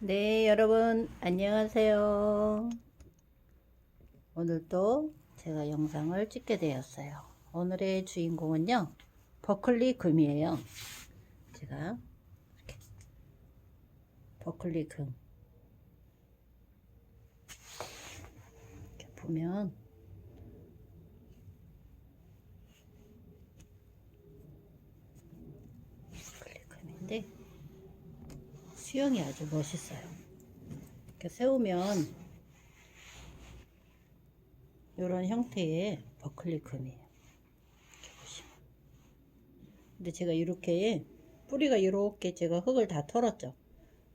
네, 여러분, 안녕하세요. 오늘도 제가 영상을 찍게 되었어요. 오늘의 주인공은요, 버클리 금이에요. 제가 이렇게 버클리 금. 이렇게 보면 버클리 금인데, 수영이 아주 멋있어요. 이렇게 세우면 이런 형태의 버클리 금이에요. 이렇게 보시면. 근데 제가 이렇게 뿌리가 이렇게 제가 흙을 다 털었죠.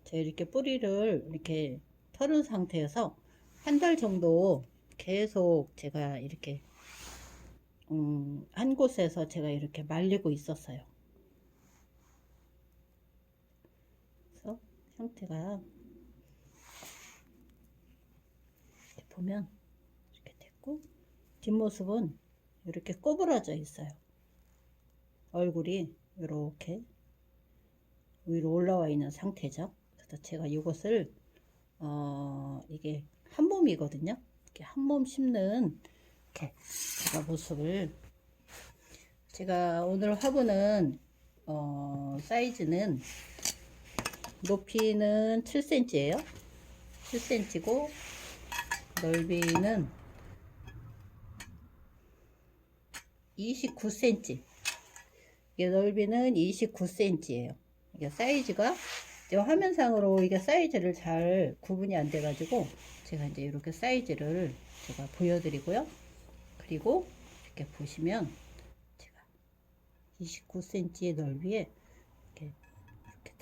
제가 이렇게 뿌리를 이렇게 털은 상태에서 한 달 정도 계속 제가 이렇게 음, 한 곳에서 제가 이렇게 말리고 있었어요. 형태가 이렇게 보면 이렇게 됐고 뒷모습은 이렇게 꼬부라져 있어요. 얼굴이 이렇게 위로 올라와 있는 상태죠. 그래서 제가 이것을 어 이게 한 몸이거든요. 이렇게 한 몸 심는 이렇게 제가 모습을 제가 오늘 화분은 어 사이즈는 높이는 7cm예요. 7cm고 넓이는 29cm. 이게 넓이는 29cm예요. 이게 사이즈가 이제 화면상으로 이게 사이즈를 잘 구분이 안 돼가지고 제가 이제 이렇게 사이즈를 제가 보여드리고요. 그리고 이렇게 보시면 제가 29cm의 넓이에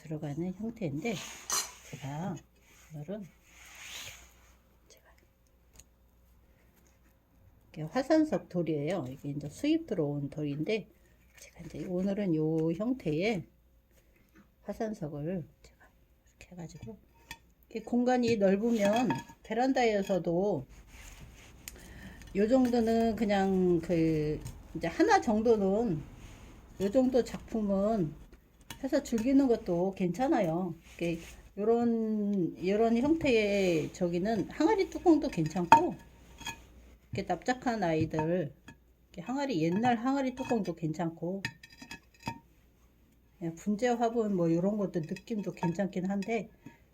들어가는 형태인데 제가 오늘은 제가 화산석 돌이에요. 이게 이제 수입 들어온 돌인데 제가 이제 오늘은 요 형태의 화산석을 제가 이렇게 해가지고 공간이 넓으면 베란다에서도 요 정도는 그냥 그 이제 하나 정도는 요 정도 작품은 해서 즐기는 것도 괜찮아요. 이렇게 요런 형태의 저기는 항아리 뚜껑도 괜찮고 이렇게 납작한 아이들 이렇게 항아리 옛날 항아리 뚜껑도 괜찮고 그냥 분재 화분 뭐 이런 것도 느낌도 괜찮긴 한데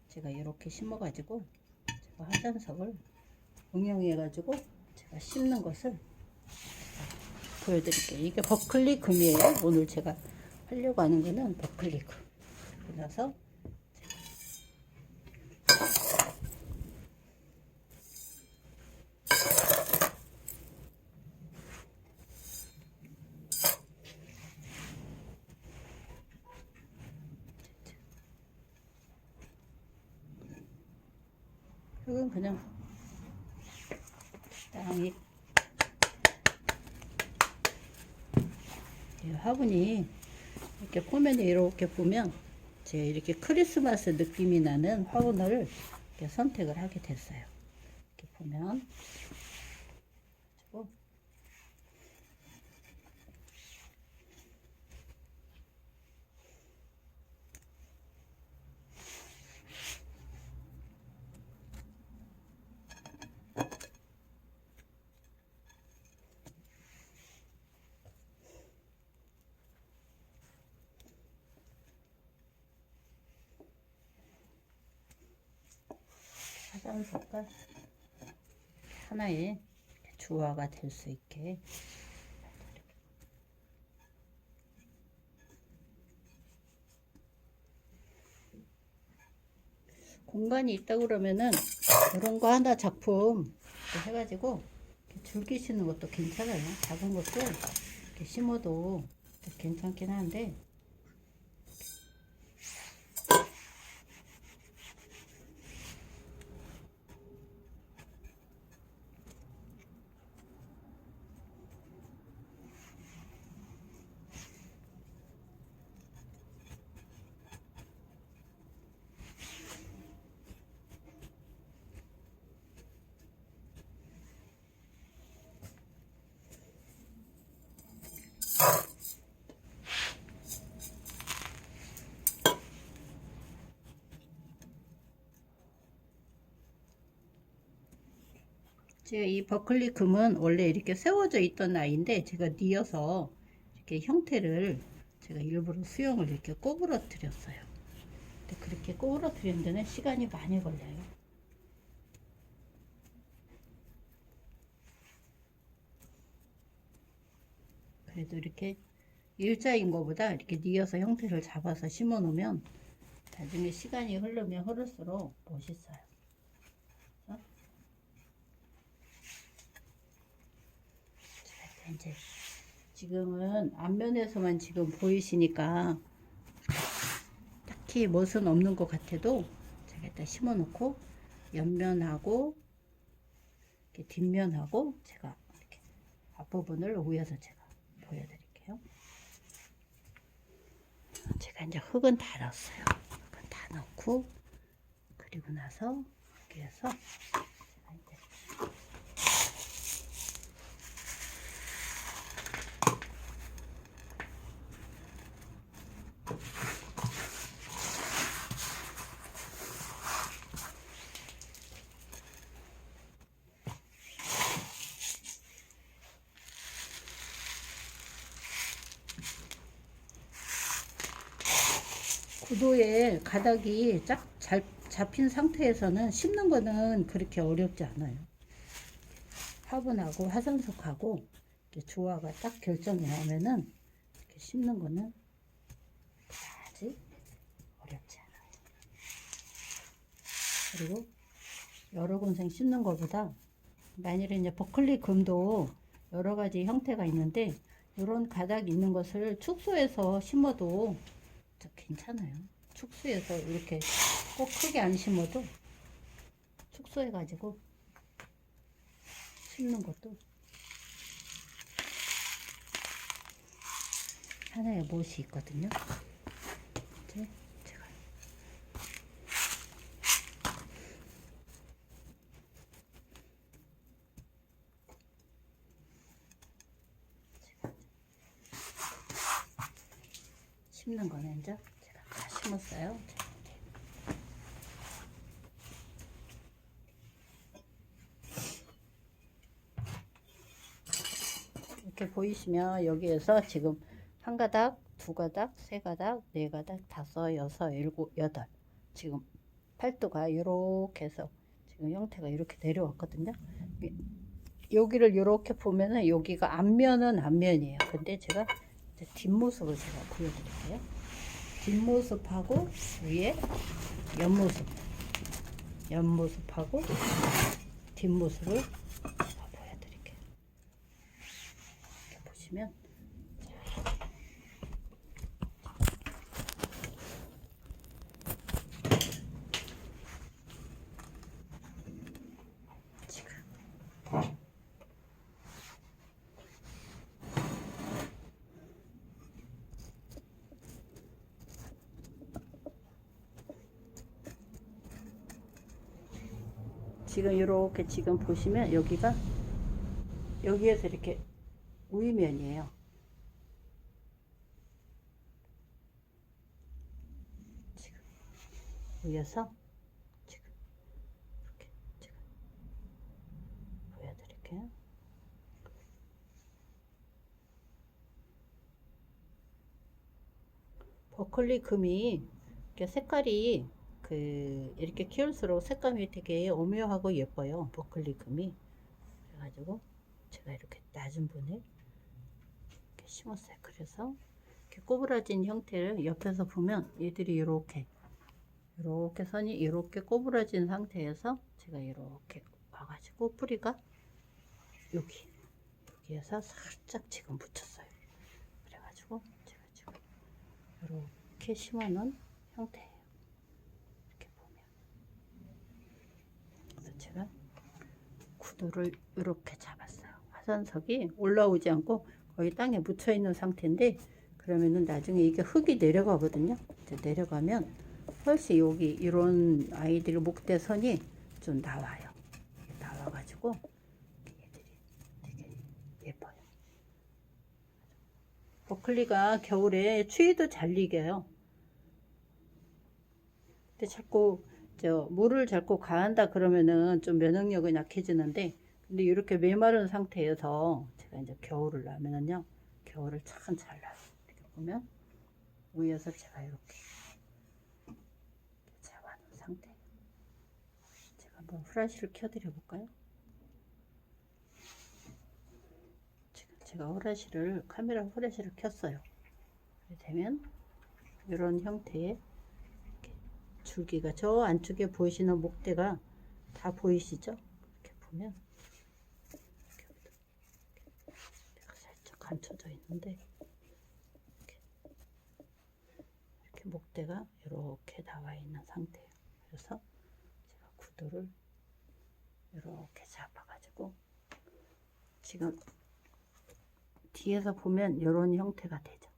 제가 이렇게 심어 가지고 제가 화산석을 응용해 가지고 제가 심는 것을 보여드릴게요 이게 버클리 금이에요 오늘 제가 하려고 하는 거는 버클리 금 그래서 이건 그냥 적당히 이 화분이 이렇게 포면에 이렇게 보면 제 이렇게 크리스마스 느낌이 나는 화분을 선택을 하게 됐어요. 이렇게 보면 그리고 화장석과 하나의 주화가 될 수 있게 공간이 있다 그러면은 이런 거 하나 작품 해가지고 즐기시는 것도 괜찮아요. 작은 것도 이렇게 심어도 괜찮긴 한데 제가 이 버클리 금은 원래 이렇게 세워져 있던 아이인데 제가 뉘어서 이렇게 형태를 제가 일부러 수영을 이렇게 꼬부러뜨렸어요. 근데 그렇게 꼬부러뜨리는 데는 시간이 많이 걸려요. 그래도 이렇게 일자인 것보다 이렇게 뉘어서 형태를 잡아서 심어 놓으면 나중에 시간이 흐르면 흐를수록 멋있어요. 어? 자, 이제 지금은 앞면에서만 지금 보이시니까 딱히 멋은 없는 것 같아도 제가 일단 심어 놓고 옆면하고 이렇게 뒷면하고 제가 이렇게 앞부분을 위에서 제가 보여드릴게요. 제가 이제 흙은 다 넣었어요. 흙은 다 넣고 그리고 나서 여기에서 제가 이제 구도에 가닥이 쫙 잘 잡힌 상태에서는 심는 거는 그렇게 어렵지 않아요. 화분하고 화산석하고 조화가 딱 결정이 나면은 이렇게 심는 거는 그다지 어렵지 않아요. 그리고 여러 군생 심는 것보다 만일에 이제 버클리 금도 여러 가지 형태가 있는데 이런 가닥 있는 것을 축소해서 심어도 저 괜찮아요. 축소해서 이렇게 꼭 크게 안 심어도 축소해 가지고 심는 것도 하나의 못이 있거든요. 이제 제가 심는 거는 이제 제가 다 심었어요. 이렇게 보이시면 여기에서 지금 한 가닥, 두 가닥, 세 가닥, 네 가닥, 다섯, 여섯, 일곱, 여덟. 지금 팔도가 이렇게 해서 지금 형태가 이렇게 내려왔거든요. 이- 여기를 이렇게 보면은 여기가 앞면은 앞면이에요. 근데 제가 뒷모습을 제가 보여드릴게요. 뒷모습하고 위에 옆모습, 옆모습하고 뒷모습을 보여드릴게요. 이렇게 보시면 지금 이렇게 지금 보시면 여기가 여기에서 이렇게 우이면이에요. 지금 위에서 지금 이렇게 지금 보여드릴게요. 버클리 금이 이렇게 색깔이 그 이렇게 키울수록 색감이 되게 오묘하고 예뻐요. 버클리 금이 그래가지고 제가 이렇게 낮은 분에 이렇게 심었어요. 그래서 이렇게 꼬부라진 형태를 옆에서 보면 얘들이 이렇게 이렇게 선이 이렇게 꼬부라진 상태에서 제가 이렇게 와가지고 뿌리가 여기 여기에서 살짝 지금 붙였어요. 그래가지고 제가 지금 이렇게 심어놓은 형태예요. 이렇게 보면 그래서 제가 구도를 이렇게 잡았어요. 화산석이 올라오지 않고 거의 땅에 묻혀 있는 상태인데 그러면은 나중에 이게 흙이 내려가거든요. 내려가면 훨씬 여기 이런 아이들 목대선이 좀 나와요. 나와가지고 얘들이 되게 예뻐요. 버클리가 겨울에 추위도 잘 이겨요. 근데 자꾸 저 물을 자꾸 가한다 그러면은 좀 면역력이 약해지는데 근데 이렇게 메마른 상태에서 제가 이제 겨울을 나면은요, 겨울을 참잘 나요. 이렇게 보면 위에서 제가 이렇게 잡아놓은 상태. 제가 한번 후라시를 켜드려 볼까요? 지금 제가 후라시를 카메라 후라시를 켰어요. 되면 이런 형태의 줄기가 저 안쪽에 보이시는 목대가 다 보이시죠? 이렇게 보면 살짝 감춰져 있는데 이렇게, 이렇게 목대가 이렇게 나와 있는 상태예요. 그래서 제가 구두를 이렇게 잡아가지고 지금 뒤에서 보면 이런 형태가 되죠.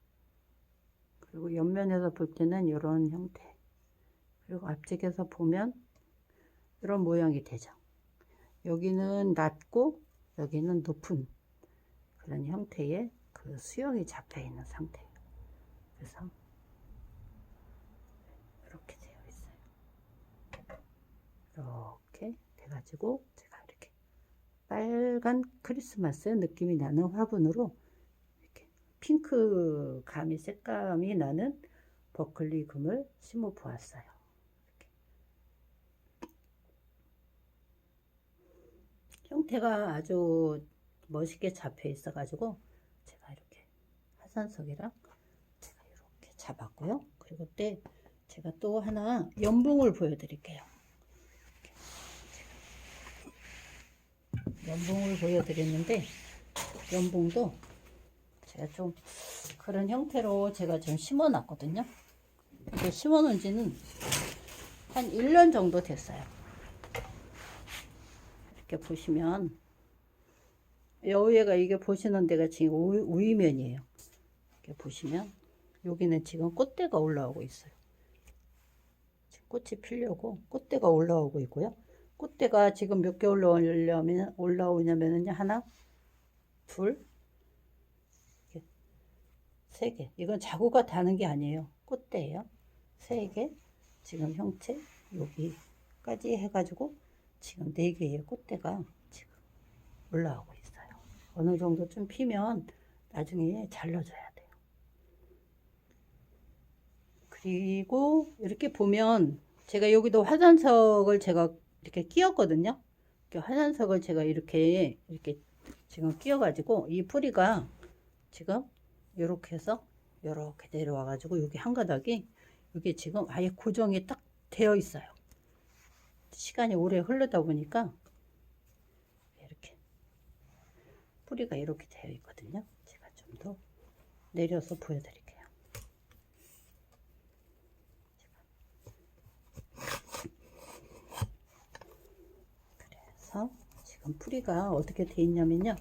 그리고 옆면에서 볼 때는 이런 형태. 그리고 앞쪽에서 보면 이런 모양이 되죠. 여기는 낮고 여기는 높은 그런 형태의 그 수영이 잡혀 있는 상태예요. 그래서 이렇게 되어 있어요. 이렇게 돼가지고 제가 이렇게 빨간 크리스마스 느낌이 나는 화분으로 이렇게 핑크 감이 색감이 나는 버클리 금을 심어 보았어요. 형태가 아주 멋있게 잡혀 있어 가지고 제가 이렇게 화산석이랑 제가 이렇게 잡았고요. 그리고 때 제가 또 하나 연봉을 보여드릴게요. 연봉을 보여드렸는데 연봉도 제가 좀 그런 형태로 제가 좀 심어 놨거든요. 심어 놓은 지는 한 1년 정도 됐어요. 이렇게 보시면 여기가 이게 보시는 데가 지금 우- 우이면이에요. 이렇게 보시면 여기는 지금 꽃대가 올라오고 있어요. 지금 꽃이 피려고 꽃대가 올라오고 있고요. 꽃대가 지금 몇 개 올라오려면 올라오냐면은요 하나, 둘, 세 개. 이건 자구가 다는 게 아니에요. 꽃대예요. 세 개. 지금 형체 여기까지 해가지고 지금 네 개의 꽃대가 지금 올라오고 있어요. 어느 정도 좀 피면 나중에 잘라줘야 돼요. 그리고 이렇게 보면 제가 여기도 화산석을 제가 이렇게 끼웠거든요. 이렇게 화산석을 제가 이렇게 이렇게 지금 끼워가지고 이 뿌리가 지금 이렇게 해서 이렇게 내려와가지고 여기 한 가닥이 이게 지금 아예 고정이 딱 되어 있어요. 시간이 오래 흐르다 보니까 이렇게 뿌리가 이렇게 되어 있거든요. 제가 좀 더 내려서 보여드릴게요. 그래서 지금 뿌리가 어떻게 되어 있냐면요.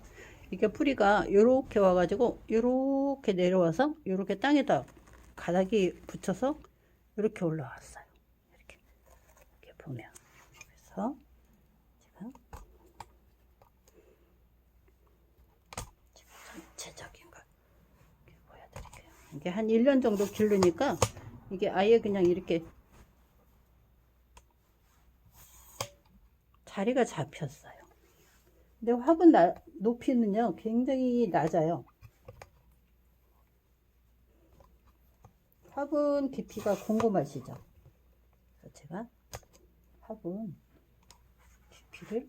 이게 뿌리가 이렇게 와가지고 이렇게 내려와서 이렇게 땅에다 가닥이 붙여서 이렇게 올라왔어요. 이렇게 이렇게 보면 제가 지금 전체적인 걸 보여드릴게요. 이게 한 1년 정도 기르니까 이게 아예 그냥 이렇게 자리가 잡혔어요. 근데 화분 나, 높이는요 굉장히 낮아요. 화분 깊이가 궁금하시죠? 제가 화분 깊이를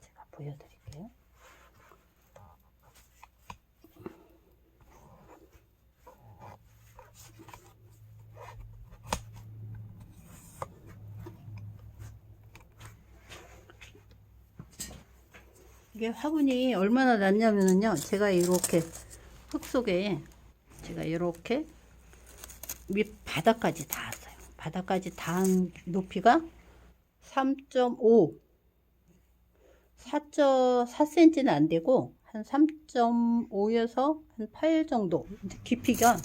제가 보여드릴게요. 이게 화분이 얼마나 낮냐면요. 제가 이렇게 흙 속에 제가 이렇게 밑 바닥까지 닿았어요. 바닥까지 닿은 높이가 3.5 4.4cm는 안 되고 한 3.5에서 한 8 정도 깊이가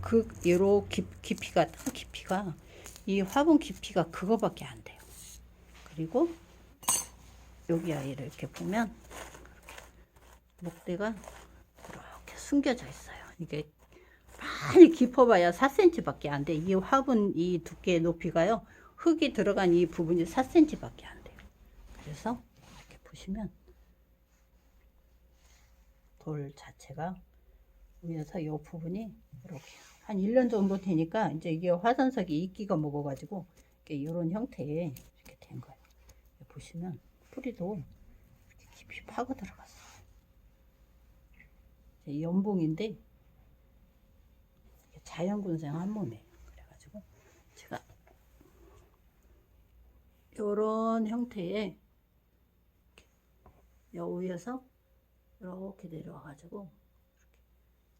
그 예로 깊, 깊이가 땅 깊이가 이 화분 깊이가 그거밖에 안 돼요. 그리고 여기 아이를 이렇게 보면 목대가 이렇게 숨겨져 있어요. 이게 많이 깊어봐야 4cm밖에 안 돼. 이 화분 이 두께의 높이가요. 흙이 들어간 이 부분이 4cm밖에 안 돼요. 그래서 이렇게 보시면 돌 자체가 위에서 이 부분이 이렇게 한 1년 정도 되니까 이제 이게 화산석이 이끼가 먹어가지고 이런 형태에 이렇게 된 거예요. 보시면 뿌리도 이렇게 깊이 파고 들어갔어요. 연봉인데 자연군생 한 몸이에요. 그래가지고 제가 이런 형태의 여 위에서 이렇게 내려와 가지고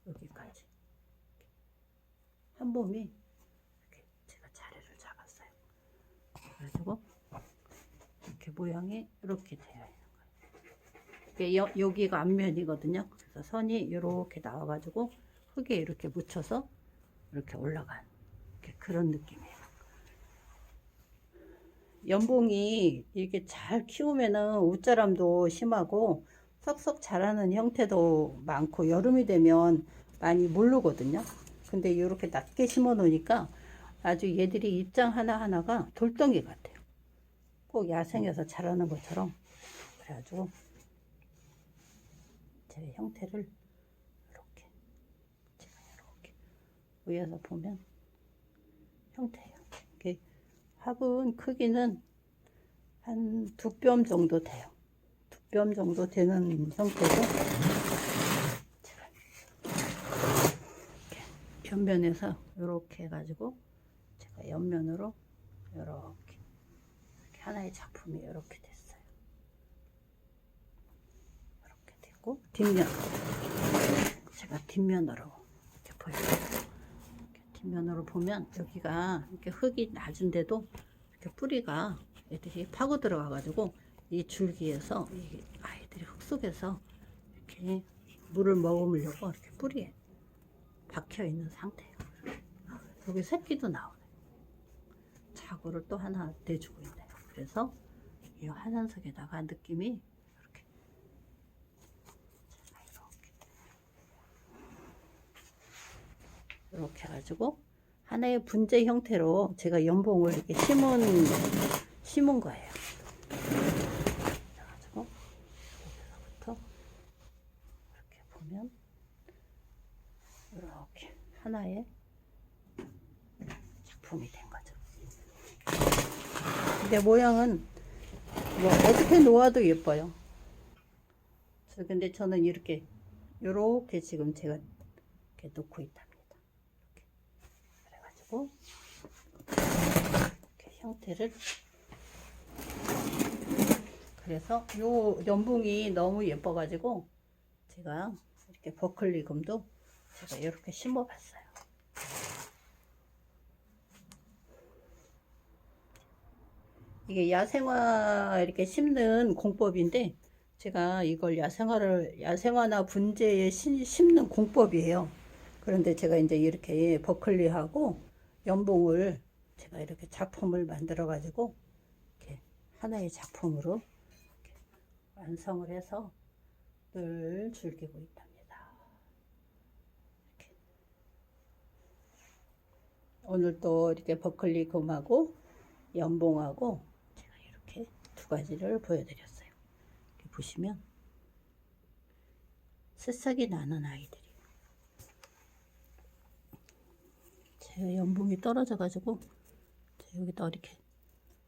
이렇게 여기까지 한 몸이 이렇게 제가 자리를 잡았어요. 그래가지고 이렇게 모양이 이렇게 되어 있는 거예요. 여, 여기가 앞면이거든요. 그래서 선이 이렇게 나와 가지고 흙에 이렇게 묻혀서 이렇게 올라간 이렇게 그런 느낌이에요. 연봉이 이렇게 잘 키우면은 웃자람도 심하고 썩썩 자라는 형태도 많고 여름이 되면 많이 모르거든요. 근데 이렇게 낮게 심어 놓으니까 아주 얘들이 입장 하나하나가 돌덩이 같아요. 꼭 야생에서 자라는 것처럼. 그래가지고 제 형태를 이렇게 제가 이렇게 위에서 보면. 이게 화분 크기는 한 두 뼘 정도 돼요. 두 뼘 정도 되는 이렇게 옆면에서 이렇게 해가지고 제가 옆면으로 이렇게 하나의 작품이 이렇게 됐어요. 이렇게 되고 뒷면 제가 뒷면으로 이렇게 보여드릴게요. 뒷면으로 보면 여기가 이렇게 흙이 낮은데도 이렇게 뿌리가 애들이 파고 들어가 가지고 이 줄기에서 이 아이들이 흙 속에서 이렇게 물을 머금으려고 이렇게 뿌리에 박혀 있는 상태예요. 여기 새끼도 나오네. 자구를 또 하나 내주고 있네요. 그래서 이 화산석에다가 느낌이 이렇게 자, 이렇게 해가지고 하나의 분재 형태로 제가 연봉을 이렇게 심은 심은 거예요. 그래가지고 여기서부터 이렇게 보면 이렇게 하나의 작품이 된 거죠. 근데 모양은 뭐 어떻게 놓아도 예뻐요. 근데 저는 이렇게 이렇게 지금 제가 이렇게 놓고 있답니다. 그래가지고 이렇게 형태를 그래서 요 연봉이 너무 예뻐가지고 제가 이렇게 버클리금도 제가 이렇게 심어봤어요. 이게 야생화 이렇게 심는 공법인데 제가 이걸 야생화를 야생화나 분재에 심- 심는 공법이에요. 그런데 제가 이제 이렇게 버클리하고 연봉을 제가 이렇게 작품을 만들어 가지고 이렇게 하나의 작품으로 이렇게 완성을 해서 늘 즐기고 있답니다. 이렇게. 오늘 또 이렇게 버클리 금하고 연봉하고 제가 이렇게 두 가지를 보여드렸어요. 보시면 새싹이 나는 아이들 제가 연봉이 떨어져 가지고 여기다 이렇게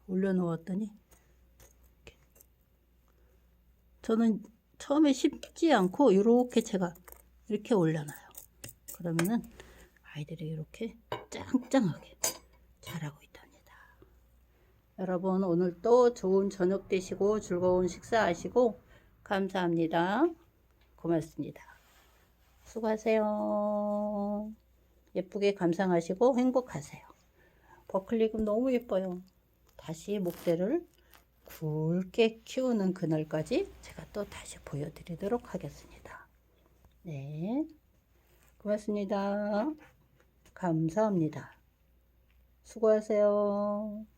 올려놓았더니 이렇게 저는 처음에 심지 않고 이렇게 제가 이렇게 올려놔요. 그러면은 아이들이 이렇게 짱짱하게 자라고 있답니다. 여러분 오늘 또 좋은 저녁 되시고 즐거운 식사하시고 감사합니다. 고맙습니다. 수고하세요. 예쁘게 감상하시고 행복하세요. 버클리금 너무 예뻐요. 다시 목대를 굵게 키우는 그날까지 제가 또 다시 보여드리도록 하겠습니다. 네. 고맙습니다. 감사합니다. 수고하세요.